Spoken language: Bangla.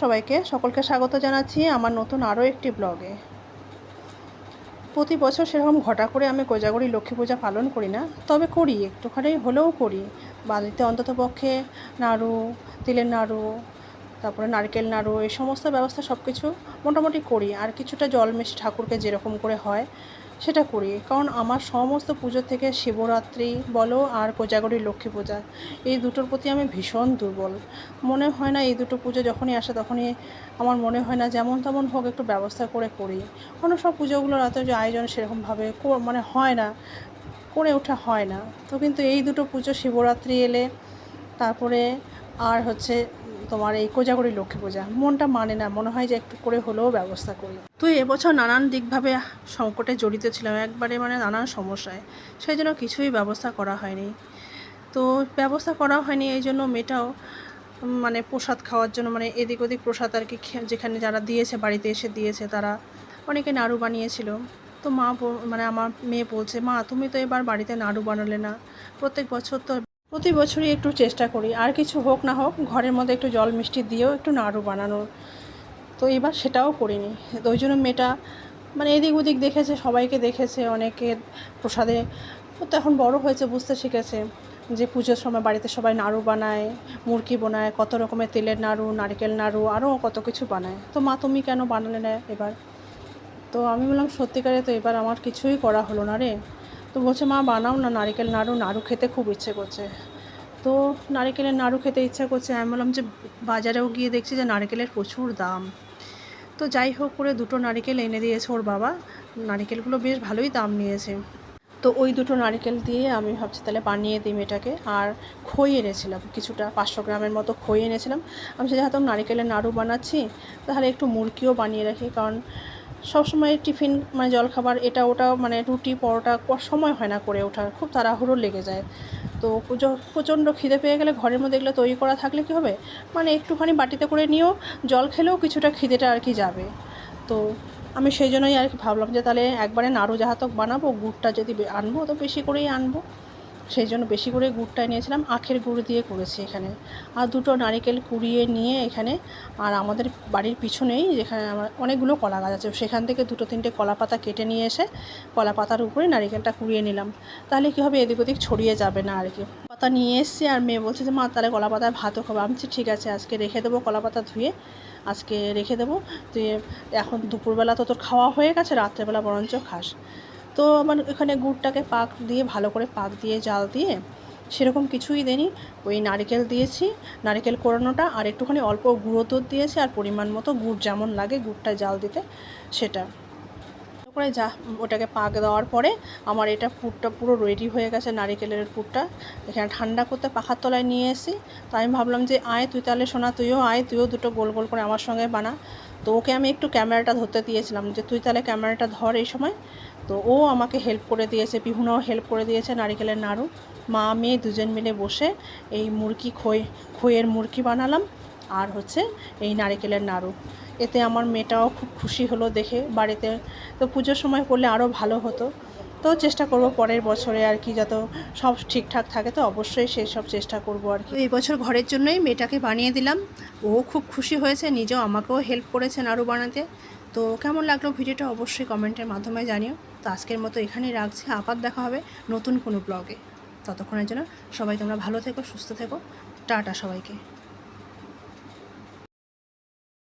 সবাইকে সকলকে স্বাগত জানাচ্ছি আমার নতুন আরও একটি ব্লগে। প্রতি বছর সেরকম ঘটা করে আমি কোজাগরি লক্ষ্মী পূজা পালন করি না, তবে করি, একটুখানি হলেও করি। বাড়িতে অন্তত পক্ষে নাড়ু, তিলের নাড়ু তারপরে নারকেল, নাড়ু, এই সমস্ত ব্যবস্থা সব কিছু মোটামুটি করি। আর কিছুটা জল মিষ্টি ঠাকুরকে যেরকম করে হয়, সেটা করি। কারণ আমার সমস্ত পুজো থেকে শিবরাত্রি বলো আর কোজাগরি লক্ষ্মী পূজা, এই দুটোর প্রতি আমি ভীষণ দুর্বল। মনে হয় না এই দুটো পুজো যখনই আসে তখনই আমার মনে হয় না যেমন তেমন হোক একটু ব্যবস্থা করে করি। অন্য সব পুজোগুলোর এত যে আয়োজন সেরকমভাবে মানে হয় না, করে ওঠা হয় না। তো কিন্তু এই দুটো পুজো শিবরাত্রি এলে, তারপরে আর হচ্ছে তোমার এই কোজাগরি লক্ষ্মী পূজা। মনটা মানে না, মনে হয় যে একটু করে হলেও ব্যবস্থা করি। তো এবছর নানান দিকভাবে সংকটে জড়িত ছিলাম, একবারে মানে নানান সমস্যায়। সেই জন্য কিছুই ব্যবস্থা করা হয়নি। তো ব্যবস্থা করা হয়নি, এই জন্য মেয়েটাও মানে প্রসাদ খাওয়ার জন্য মানে এদিক ওদিক প্রসাদ আর কি যেখানে যারা দিয়েছে, বাড়িতে এসে দিয়েছে তারা অনেকে নাড়ু বানিয়েছিল। তো মা মানে আমার মেয়ে বলছে, মা, তুমি তো এবার বাড়িতে নাড়ু বানালে না। প্রত্যেক বছর তো প্রতি বছরই একটু চেষ্টা করি। আর কিছু হোক না হোক, ঘরের মধ্যে একটু জল মিষ্টি দিয়েও একটু নাড়ু বানানোর। তো এবার সেটাও করিনি। ওই জন্য মেয়েটা মানে এদিক ওদিক দেখেছে, সবাইকে দেখেছে, অনেকে প্রসাদে ও তো এখন বড় হয়েছে, বুঝতে শিখেছে যে পুজোর সময় বাড়িতে সবাই নাড়ু বানায়, মুরগি বানায়, কত রকমের তেলের নাড়ু, নারকেল নাড়ু, আরও কত কিছু বানায়। তো মা তুমি কেন বানালে না এবার? তো আমি বললাম, সত্যিকারে তো এবার আমার কিছুই করা হলো না রে। তো বলছে, মা, বানাও না নারকেল নাড়ু নাড়ু খেতে খুব ইচ্ছে করছে। তো নারকেলের নাড়ু খেতে ইচ্ছা করছে। আমি বললাম যে, বাজারেও গিয়ে দেখছি যে নারকেলের প্রচুর দাম। তো যাই হোক করে দুটো নারকেল এনে দিয়েছে ওর বাবা। নারকেলগুলো বেশ ভালোই দাম নিয়েছে। তো ওই দুটো নারকেল দিয়ে আমি ভাবছি তাহলে বানিয়ে দিই মেয়েটাকে। আর খই এনেছিলাম, কিছুটা পাঁচশো গ্রামের মতো খই এনেছিলাম। আমি সে যেহেতু নারকেলের নাড়ু বানাচ্ছি, তাহলে একটু মুরগিও বানিয়ে রাখি। কারণ সবসময় টিফিন মানে জলখাবার, এটা ওটা মানে রুটি, পরোটা সময় হয় না করে ওঠার। খুব তাড়াহুড়ো লেগে যায়। তো প্রচণ্ড খিদে পেয়ে গেলে ঘরের মধ্যে এগুলো তৈরি করা থাকলে কী হবে? মানে একটুখানি বাটিতে করে নিয়েও জল খেলেও কিছুটা খিদেটা আর কি যাবে। তো আমি সেই জন্যই আর কি ভাবলাম যে তাহলে একবারে নাড়ু জাহাতক বানাবো, গুড়টা যদি আনব, তো বেশি করেই আনব। সেই জন্য বেশি করে গুড়টা নিয়েছিলাম। আখের গুড় দিয়ে করেছি এখানে। আর দুটো নারিকেল কুড়িয়ে নিয়ে এখানে আর আমাদের বাড়ির পিছনেই যেখানে আমার অনেকগুলো কলা গাছ আছে, সেখান থেকে দুটো তিনটে কলা পাতা কেটে নিয়ে এসে কলা পাতার উপরে নারিকেলটা কুড়িয়ে নিলাম। তাহলে কী হবে? এদিক ওদিক ছড়িয়ে যাবে না আর কি। পাতা নিয়ে এসছি আর মেয়ে বলছে যে, মা, তাহলে কলা পাতার ভাতও খাব। আমি ঠিক আছে, আজকে রেখে দেবো কলা পাতা ধুয়ে। আজকে রেখে দেবো। তুই এখন দুপুরবেলা তো তোর খাওয়া হয়ে গেছে, রাত্রেবেলা বরঞ্চ খাস। তো আমার এখানে গুড়টাকে পাক দিয়ে, ভালো করে পাক দিয়ে, জাল দিয়ে সেরকম কিছুই দেনি ওই নারকেল দিয়েছি, নারকেল কোরানোটা আর একটুখানি অল্প গুঁড়ো দুধ দিয়েছি আর পরিমাণ মতো গুড় যেমন লাগে গুড়টা জাল দিতে সেটা। করে যা, ওটাকে পাক দেওয়ার পরে আমার এটা পুরটা পুরো রেডি হয়ে গেছে নারিকেলের পুরটা। এখানে ঠান্ডা করতে পাখার তলায় নিয়ে এসি তো আমি ভাবলাম যে আয় তুই তাহলে শোনা তুইও আয়, তুইও দুটো গোল গোল করে আমার সঙ্গে বানা। তো ওকে আমি একটু ক্যামেরাটা ধরতে দিয়েছিলাম যে তুই তাহলে ক্যামেরাটা ধর এই সময়। তো ও আমাকে হেল্প করে দিয়েছে, পিহুনাও হেল্প করে দিয়েছে নারিকেলের নাড়ু। মা, মেয়ে দুজন মিলে বসে এই মুরগি খই, খইয়ের মুরগি বানালাম আর হচ্ছে এই নারিকেলের নাড়ু। এতে আমার মেয়েটাও খুব খুশি হলো দেখে বাড়িতে। তো পুজোর সময় করলে আরও ভালো হতো। তো চেষ্টা করব পরের বছরে আর কি যত সব ঠিকঠাক থাকে তো অবশ্যই সেই সব চেষ্টা করব আর কি। এই বছর ঘরের জন্যই মেয়েটাকে বানিয়ে দিলাম। ও খুব খুশি হয়েছে, নিজেও আমাকেও হেল্প করেছে নাড়ু বানাতে। তো কেমন লাগল ভিডিওটা অবশ্যই কমেন্টের মাধ্যমে জানিও। তো আজকের মতো এখানেই রাখছি, আবার দেখা হবে নতুন কোনো ব্লগে ততক্ষণের জন্য সবাই তোমরা ভালো থেকো, সুস্থ থেকো। টাটা সবাইকে।